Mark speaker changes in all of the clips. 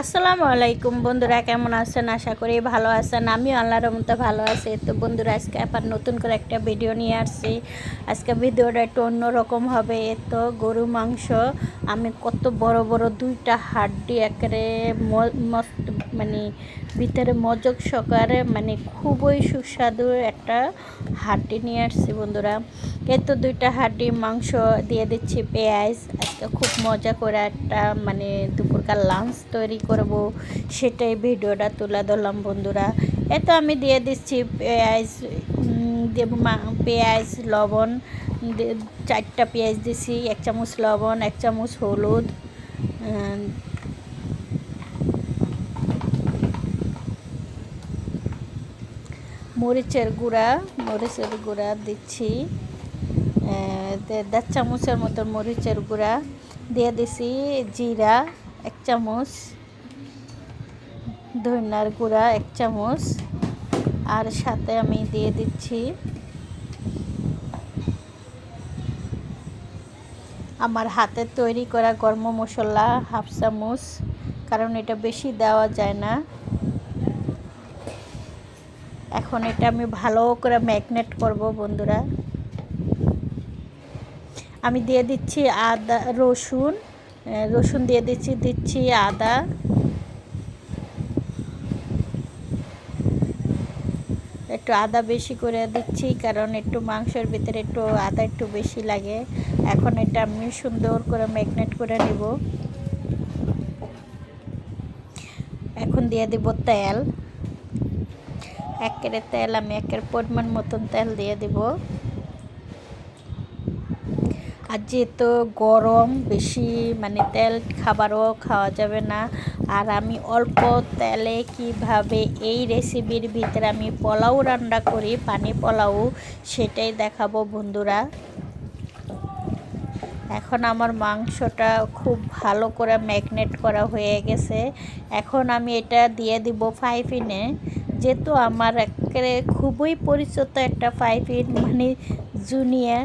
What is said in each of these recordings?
Speaker 1: আসসালামু আলাইকুম বন্ধুরা, কেমন আছেন? আশা করি ভালো আছেন। আমিও আল্লাহর মতো ভালো আছি। তো বন্ধুরা, আজকে আবার নতুন করে একটা ভিডিও নিয়ে আসছি। আজকে ভিডিওটা একটু অন্যরকম হবে। তো গরু, মাংস, আমি কত বড় বড় দুইটা হাড্ডি একেবারে মানে ভিতরে মজক সকারে মানে খুবই সুস্বাদু একটা হাড্ডি নিয়ে আসছি বন্ধুরা। তো দুইটা হাড্ডি, মাংস দিয়ে দিচ্ছি, পেঁয়াজ। আজকে খুব মজা করে একটা মানে দুপুরকার লাঞ্চ তৈরি করব, সেটাই ভিডিওটা তুলে ধরলাম বন্ধুরা। এ তো আমি দিয়ে দিচ্ছি পেঁয়াজ পেঁয়াজ, লবণ চারটা পেঁয়াজ দিছি, এক চামচ লবণ, এক চামচ হলুদ মরিচের গুঁড়া মরিচের গুঁড়া দিচ্ছি। দেড় চামচের মতো মরিচের গুঁড়া দিয়ে দিছি, জিরা এক চামচ। ধনিয়ার গুঁড়া এক চামচ, আর সাথে আমি দিয়ে দিচ্ছি আমার হাতে তৈরি করা গরম মশলা হাফ চামচ, কারণ এটা বেশি দেওয়া যায় না। এখন এটা আমি ভালো করে ম্যাগনেট করব, বন্ধুরা। আমি দিয়ে দিচ্ছি আদা, রসুন রসুন দিয়ে দিচ্ছি দিচ্ছি আদা। একটু আদা বেশি করে দিচ্ছি, কারণ একটু মাংসের ভিতরে একটু আদা একটু বেশি লাগে। এখন এটা আমি সুন্দর করে ম্যাগনেট করে নেব। এখন দিয়ে দিব তেল। একের তেল, আমি একের পরিমাণ মতন তেল দিয়ে দিব। আর যেহেতু গরম, বেশি মানে তেল খাবারও খাওয়া যাবে না, আর আমি অল্প তেলে কীভাবে এই রেসিপির ভিতরে আমি পোলাও রান্না করি, পানি পোলাও, সেটাই দেখাবো বন্ধুরা। এখন আমার মাংসটা খুব ভালো করে ম্যাগনেট করা হয়ে গেছে। এখন আমি এটা দিয়ে দিব ফাইভ ফাইফিনে যেহেতু আমার একেবারে খুবই পরিচিত একটা ফাইফিন মানে জুনিয়র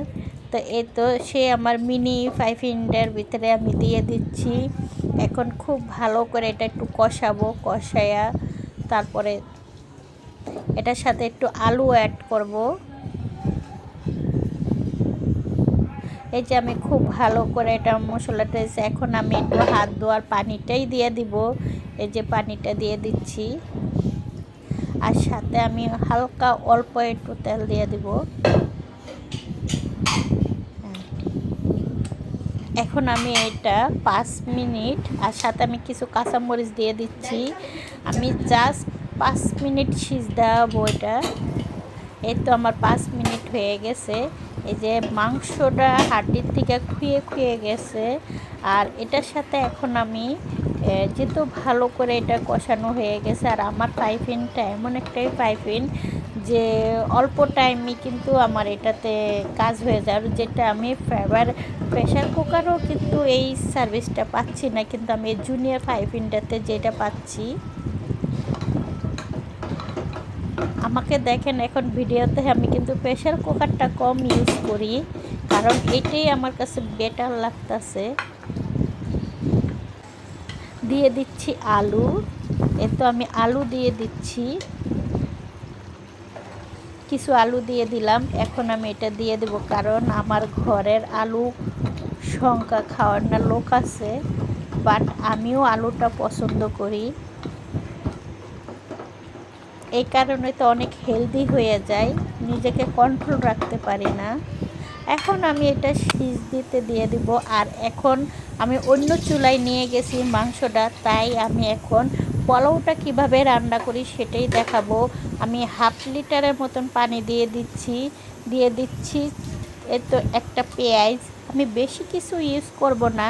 Speaker 1: তো এ তো সে আমার মিনি ফাইভ ইন্ডের ভিতরে আমি দিয়ে দিচ্ছি। এখন খুব ভালো করে এটা একটু কষাবো, কষায়া তারপরে এটার সাথে একটু আলু অ্যাড করব। এই যে আমি খুব ভালো করে এটা মশলাটা এখন আমি একটু হাত ধোয়ার পানিটাই দিয়ে দিব। এই যে পানিটা দিয়ে দিচ্ছি। আর সাথে আমি হালকা অল্প একটু তেল দিয়ে দিব। এখন আমি এটা পাঁচ মিনিট, আর সাথে আমি কিছু কাঁচামরিচ দিয়ে দিচ্ছি। আমি জাস্ট পাঁচ মিনিট সিজ দেওয়াবো এটা। এই তো আমার পাঁচ মিনিট হয়ে গেছে। এই যে মাংসটা হাড্ডির থেকে খুয়ে খুয়ে গেছে। আর এটার সাথে এখন আমি যেহেতু ভালো করে এটা কষানো হয়ে গেছে, আর আমার পাইপিনটা এমন একটাই পাইপিন যে অল্প টাইমই কিন্তু আমার এটাতে কাজ হয়ে যায়। আর যেটা আমি ফেভার প্রেশার কুকারও কিন্তু এই সার্ভিসটা পাচ্ছি না, কিন্তু আমি জুনিয়র পাইপিনটাতে যেটা পাচ্ছি, আমাকে দেখেন এখন ভিডিওতে আমি কিন্তু প্রেশার কুকারটা কম ইউজ করি, কারণ এটাই আমার কাছে বেটার লাগতেছে। দিয়ে দিচ্ছি আলু এ তো আমি আলু দিয়ে দিচ্ছি। কিছু আলু দিয়ে দিলাম। এখন আমি এটা দিয়ে দেব কারণ আমার ঘরের আলু সংখ্যা খাওয়ার না লোক আছে বাট আমিও আলুটা পছন্দ করি। এই কারণে তো অনেক হেলদি হয়ে যায়, নিজেকে কন্ট্রোল রাখতে পারি না। এখন আমি এটা সিজ দিতে দিয়ে দিব, আর এখন আমি অন্য চুলায় নিয়ে গেছি মাংসটা, তাই আমি এখন পোলাওটা কীভাবে রান্না করি সেটাই দেখাবো। আমি হাফ লিটারের মতন পানি দিয়ে দিচ্ছি দিয়ে দিচ্ছি এ তো একটা পেঁয়াজ। আমি বেশি কিছু ইউজ করব না,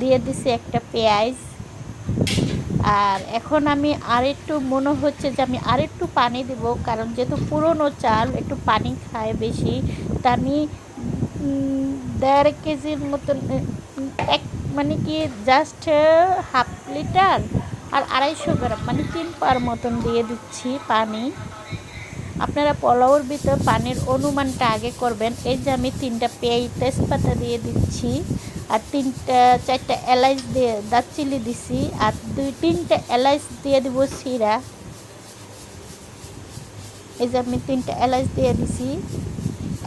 Speaker 1: দিয়ে দিচ্ছি একটা পেঁয়াজ। আর এখন আমি আরেকটু মনে হচ্ছে যে আমি আরেকটু পানি দেব, কারণ যেহেতু পুরনো চাল, একটু পানি খায় বেশি। তা আমি দেড় কেজির মতন এক মানে কি জাস্ট হাফ লিটার? আর আড়াইশো গ্রাম মানে তিন পার মতন দিয়ে দিচ্ছি পানি। আপনারা পোলাওর ভিতর পানির অনুমানটা আগে করবেন। এই যে আমি তিনটা পেঁয়াজ, তেজপাতা দিয়ে দিচ্ছি, আর তিনটা, চারটা এলাইচ দিয়ে দারচিনি দিছি, আর দুই, তিনটা এলাইচ দিয়ে দিব সিরা এই যে আমি তিনটা এলাচ দিয়ে দিছি।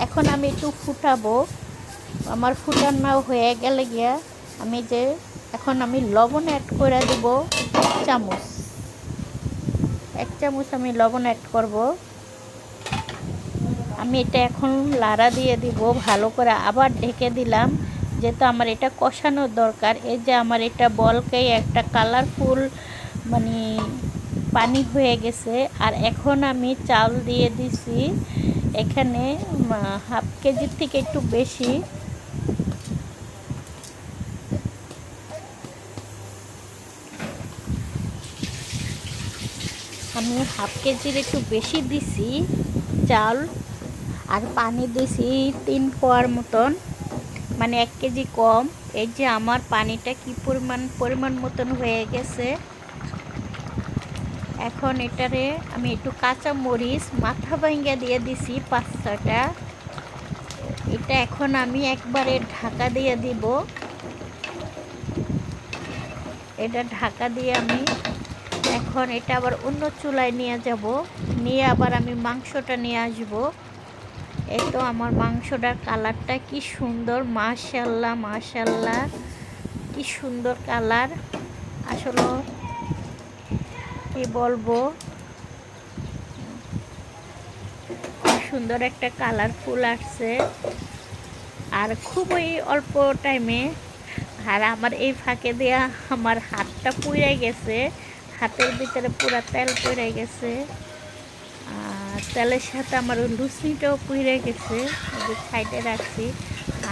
Speaker 1: এখন আমি একটু ফুটাবো। আমার ফুটানো হয়ে গেলে গিয়া আমি যে, এখন আমি লবণ অ্যাড করে দেব। চামচ। এক চামচ আমি লবণ অ্যাড করব। আমি এটা এখন লাড়া দিয়ে দিব, ভালো করে আবার ঢেকে দিলাম। যেহেতু আমার এটা কষানোর দরকার, এই যে আমার এটা বলকেই একটা কালারফুল মানে পানি হয়ে গেছে। আর এখন আমি চাল দিয়ে দিছি, এখানে হাফ কেজির থেকে একটু বেশি। আমি হাফ কেজির একটু বেশি দিছি চাল আর পানি দিছি তিন পোয়ার মতন মানে এক কেজি কম। এই যে আমার পানিটা কি পরিমাণ পরিমাণ মতন হয়ে গেছে। এখন এটারে আমি একটু কাঁচা মরিচ মাথা ভাঙ্গা দিয়ে দিছি পাঁচ ছটা এটা এখন আমি একবারে ঢাকা দিয়ে দিব। এটা ঢাকা দিয়ে আমি এখন এটা আবার অন্য চুলায় নিয়ে যাব। নিয়ে আবার আমি মাংসটা নিয়ে আসব। এই তো আমার মাংসটার কালারটা কি সুন্দর মাশাল্লাহ মাশাল্লাহ কি সুন্দর কালার। আসলে কি বলব? সুন্দর একটা কালারফুল আসছে। আর খুবই অল্প টাইমে। আর আমার এই ফাঁকে দেয়া আমার হাতটা পুড়ে গেছে। হাতের ভিতরে পুরো তেল পড়ে গেছে। আর তেলের সাথে আমার লুচিটাও পুড়ে গেছে সাইডে রাখছি।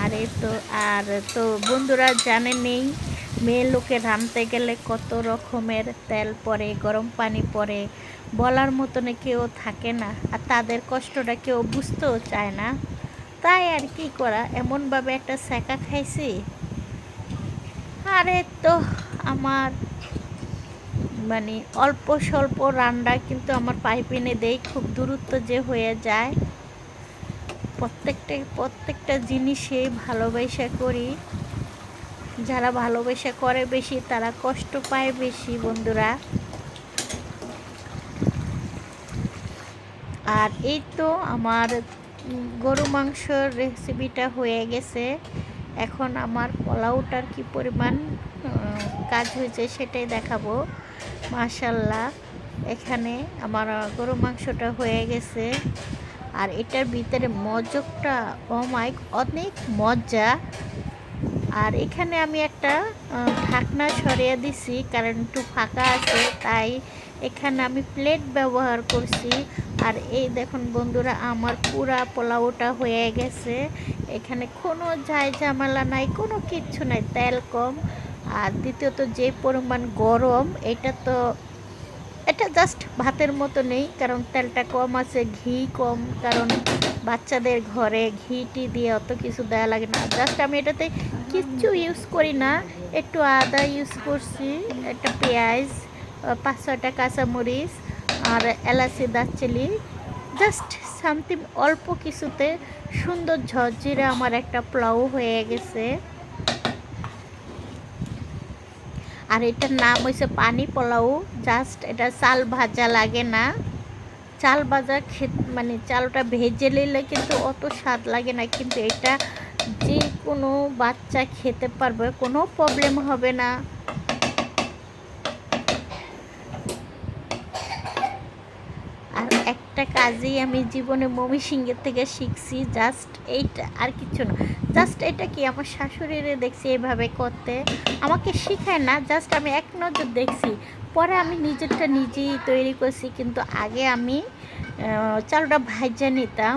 Speaker 1: আর এই তো, আর তো বন্ধুরা জানে নেই, মেয়ে লোকে রাঁধতে গেলে কত রকমের তেল পরে গরম পানি পরে বলার মতনে কেউ থাকে না। আর তাদের কষ্টটা কেউ বুঝতেও চায় না। তাই আর কি করা, এমনভাবে একটা সেকা খাইছি। আরে তো আমার মানে অল্প স্বল্প রান্না কিন্তু আমার পাইপিনে দেই খুব দূরত্ব যে হয়ে যায়। প্রত্যেকটা প্রত্যেকটা জিনিসেই ভালোবাসা করি। যারা ভালোবাসা করে বেশি, তারা কষ্ট পায় বেশি, বন্ধুরা। আর এই তো আমার গরু মাংসর রেসিপিটা হয়ে গেছে। এখন আমার পোলাওটার কি পরিমাণ কাজ হয়েছে সেটাই দেখাবো। মাশাল্লাহ। এখানে আমার গরু মাংসটা হয়ে গেছে। আর এটার ভিতরে মজকটা অমাইক অনেক মজা। আর এখানে আমি একটা ঢাকনা সরিয়ে দিছি, কারণ একটু ফাঁকা আছে, তাই এখানে আমি প্লেট ব্যবহার করছি। আর এই দেখুন বন্ধুরা, আমার পুরা পোলাওটা হয়ে গেছে। এখানে কোনো যাই ঝামেলা নাই, কোনো কিচ্ছু নাই, তেল কম। আর দ্বিতীয়ত যে পরিমাণ গরম, এটা তো, এটা জাস্ট ভাতের মতো নেই, কারণ তেলটা কম আছে, ঘি কম, কারণ বাচ্চাদের ঘরে ঘিটি দিয়ে অত কিছু দেওয়া লাগে না। জাস্ট আমি এটাতে কিচ্ছু ইউজ করি না, একটু আদা ইউজ করছি, একটা পেঁয়াজ পাঁচ ছয়টা কাঁচামরিচ আর এলাচি, দারচিনি জাস্ট সামথিং অল্প কিছুতে সুন্দর ঝরঝিরে আমার একটা পোলাও হয়ে গেছে। আর এটার নাম হয়েছে পানি পোলাও। জাস্ট এটা চাল ভাজা লাগে না। চাল ভাজা খেত মানে চালটা ভেজে নিলে কিন্তু অত স্বাদ লাগে না, কিন্তু এটা যে কোনো বাচ্চা খেতে পারবে, কোনো প্রবলেম হবে না আর একটা কাজই আমি জীবনে মমি সিংহের থেকে শিখছি জাস্ট এইটা আর কিছু না। জাস্ট এটা কি আমার শাশুড়িরে দেখছি এভাবে করতে? আমাকে শিখায় না জাস্ট আমি এক নজর দেখছি। পরে আমি নিজেরটা নিজেই তৈরি করছি, কিন্তু আগে আমি চালটা ভাজা নিতাম।